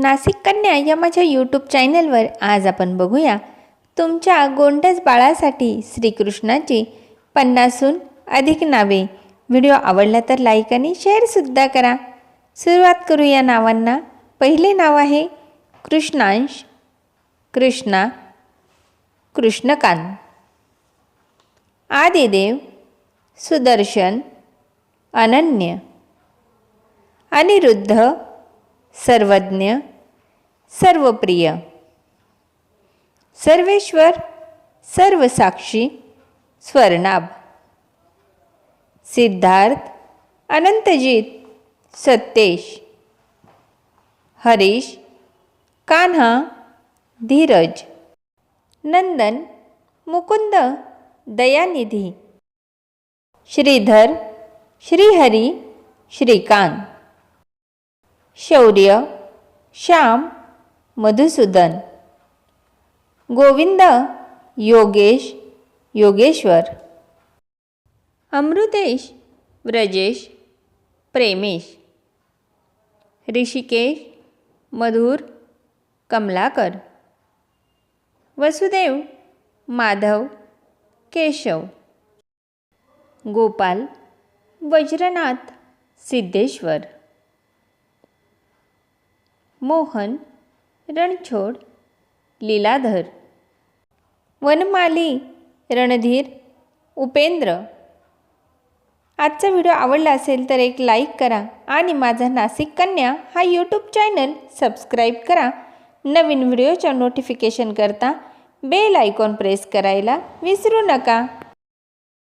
नाशिक कन्या या माझ्या यूट्यूब चॅनलवर आज आपण बघूया. तुमच्या गोंडस बाळासाठी श्रीकृष्णाची पन्नासहून अधिक नावे. व्हिडिओ आवडला तर लाईक आणि शेअरसुद्धा करा. सुरुवात करू या नावांना. पहिले नाव आहे कृष्णांश कृष्णा कृष्णकांत. आदिदेव सुदर्शन अनन्य. अनिरुद्ध सर्वज्ञ सर्वप्रिय. सर्वेश्वर सर्वसाक्षी स्वर्णाभ. सिद्धार्थ अनंतजीत सत्तेश हरीश कान्हा धीरज. नंदन मुकुंद दयानिधी. श्रीधर श्रीहरी श्रीकांत. शौर्य श्याम मधुसूदन. गोविंद योगेश योगेश्वर. अमृतेश व्रजेश प्रेमेश. ऋषिकेश मधुर कमलाकर. वसुदेव माधव केशव. गोपाल वज्रनाथ सिद्धेश्वर. मोहन रणछोड लीलाधर वनमाली रणधीर उपेंद्र. आजचा व्हिडिओ आवडला असेल तर एक लाईक करा आणि माझा नाशिक कन्या हा यूट्यूब चॅनल सबस्क्राईब करा. नवीन व्हिडिओच्या नोटिफिकेशन करता बेल आयकॉन प्रेस करायला विसरू नका.